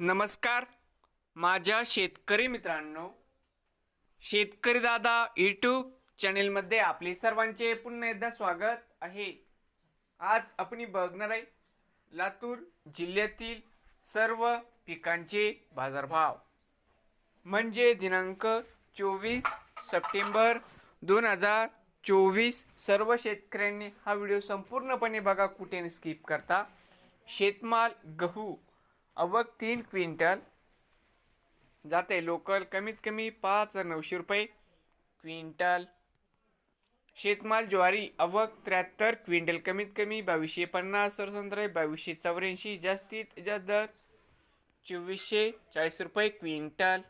नमस्कार. माझ्या शेतकरी मित्रांनो शेतकरी दादा यूट्यूब चॅनेलमध्ये आपले सर्वांचे पुन्हा एकदा स्वागत आहे. आज आपण बघणार आहे लातूर जिल्ह्यातील सर्व पिकांचे बाजारभाव. म्हणजे दिनांक चोवीस सप्टेंबर दोन हजार चोवीस सर्व शेतकऱ्यांनी हा व्हिडिओ संपूर्णपणे बघा कुठे स्किप करता. शेतमाल गहू अवक तीन क्विंटल जाते. लोकल कमीत कमी पाच हजार नऊशे रुपये क्विंटल. शेतमाल ज्वारी अवघ त्र्याहत्तर क्विंटल कमीत कमी बावीसशे पन्नास सरसंद्रे बावीसशे चौऱ्याऐंशी जास्तीत जास्त दर चोवीसशे चाळीस रुपये क्विंटल.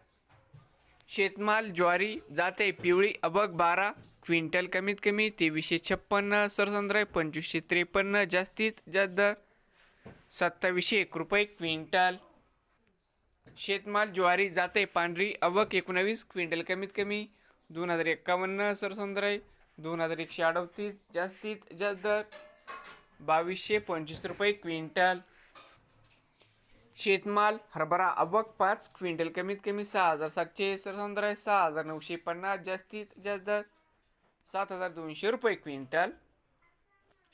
शेतमाल ज्वारी जाते. पिवळी अबक बारा क्विंटल कमीत कमी तेवीसशे छप्पन्न सरसंद्र पंचवीसशे त्रेपन्न जास्तीत जास्त दर सत्तावीसशे एक रुपये क्विंटल. शेतमाल ज्वारी जाते पांढरी अवक एकोणावीस क्विंटल कमीत कमी दोन हजार एक्कावन्न सरसंद्र दोन हजार एकशे अडतीस जास्तीत जास्त दर बावीसशे पंचवीस रुपये क्विंटल. शेतमाल हरभरा अवक पाच क्विंटल कमीत कमी सहा हजार सातशे सरसंद्र सहा हजार नऊशे पन्नास जास्तीत जास्त दर सात हजार दोनशे रुपये क्विंटल.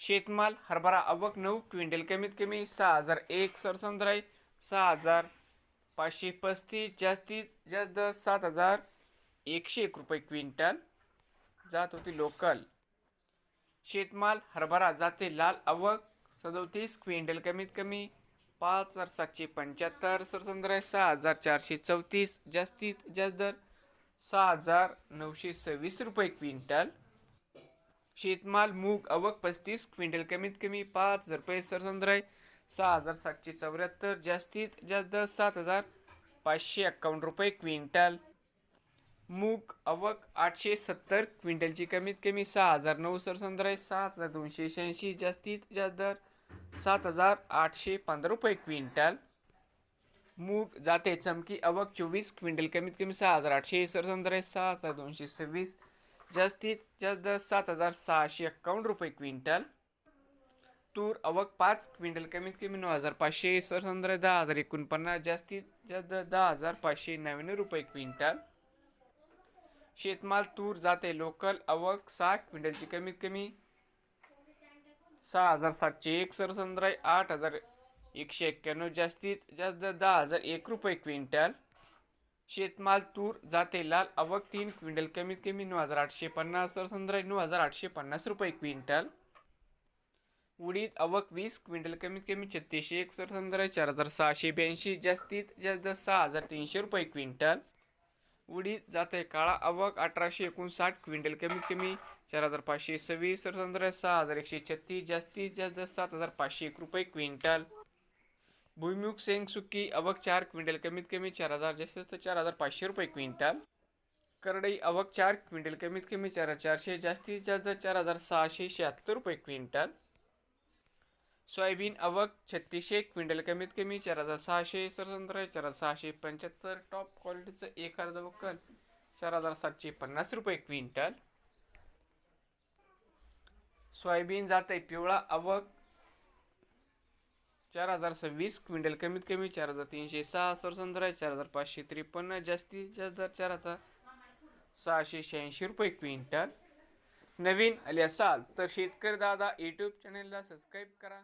शेतमाल हरभरा अवक नऊ क्विंटल कमीत कमी सहा हजार एक सरसंद्र सहा हजार पाचशे पस्तीस जास्तीत जास्त सात हजार एकशे एक रुपये क्विंटल. जात होती लोकल. शेतमाल हरभरा जाते लाल अवक सदोतीस क्विंटल कमीत कमी पाच हजार सातशे पंच्याहत्तर सरसंद्राय सहा हजार चारशे चौतीस जास्तीत जास्त दर सहा हजार नऊशे सव्वीस रुपये क्विंटल. शेतमाल मूग अवक पस्तीस क्विंटल कमीत कमी पाच हजार रुपये संद्राय सहा हजार सातशे चौऱ्याहत्तर जास्तीत जास्त सात हजार पाचशे एक्कावन्न रुपये क्विंटल. मूग अवक आठशे सत्तर क्विंटलची कमीत कमी सहा हजार नऊ सरसंद्र सात हजार दोनशे शहाऐंशी जास्तीत जास्त दर सात हजार आठशे पंधरा रुपये क्विंटल. मूग जाते चमकी अवक चोवीस क्विंटल कमीत कमी सहा हजार आठशे सरसंद्र सात हजार दोनशे सव्वीस जास्तीत जास्त दर सात हजार सहाशे एक्कावन्न रुपये क्विंटल. तूर अवक पाच क्विंटल कमीत कमी नऊ हजार पाचशे सरसंद्र दहा हजार एकोणपन्नास जास्तीत जास्त दहा हजार पाचशे नव्याण्णव रुपये क्विंटल. शेतमाल तूर जाते लोकल अवक सहा क्विंटलची कमीत कमी सहा हजार सातशे एक सरसंद्राय आठ हजार एकशे एक्क्याण्णव जास्तीत जास्त दहा हजार एक रुपये क्विंटल. शेतमाल तूर जाते लाल अवक तीन क्विंटल कमीत कमी नऊ हजार आठशे पन्नास सरसंद्राय नऊ हजार आठशे पन्नास रुपये क्विंटल. उडीद आवक वीस क्विंटल कमीत कमी छत्तीसशे एक सरसंद्राय चार हजार सहाशे ब्याऐंशी जास्तीत जास्त सहा हजार तीनशे रुपये क्विंटल. उडीद जाते काळा आवक अठराशे एकोणसाठ क्विंटल कमीत कमी चार हजार पाचशे सव्वीस सरसंद्र सहा हजार एकशे छत्तीस जास्तीत जास्त सात हजार पाचशे एक रुपये क्विंटल. भुईमुग सेंगसुकी अवक चार क्विंटल कमीत कमी चार हजार जास्तीत जास्त चार हजार पाचशे रुपये क्विंटल. करडई अवक चार क्विंटल कमीत कमी चार हजार चारशे जास्तीत जास्त चार हजार सहाशे शहात्तर रुपये क्विंटल. सोयाबीन अवक छत्तीसशे क्विंटल कमीत कमी चार हजार सहाशे सरसंत्र चार हजार सहाशे पंच्याहत्तर टॉप क्वालिटीचं एक अर्ध वक्कल चार हजार सातशे पन्नास रुपये क्विंटल. सोयाबीन जाते पिवळा अवक चार हजार सव्वीस क्विंटल कमीत कमी चार हजार तीनशे सहा सरसंत्र चार हजार पाचशे त्रेपन्न जास्तीत जास्त दर चार हजार सहाशे शहाऐंशी रुपये क्विंटल. नवीन आले असाल तर शेतकरी दादा यूट्यूब चॅनलला सबस्क्राईब करा.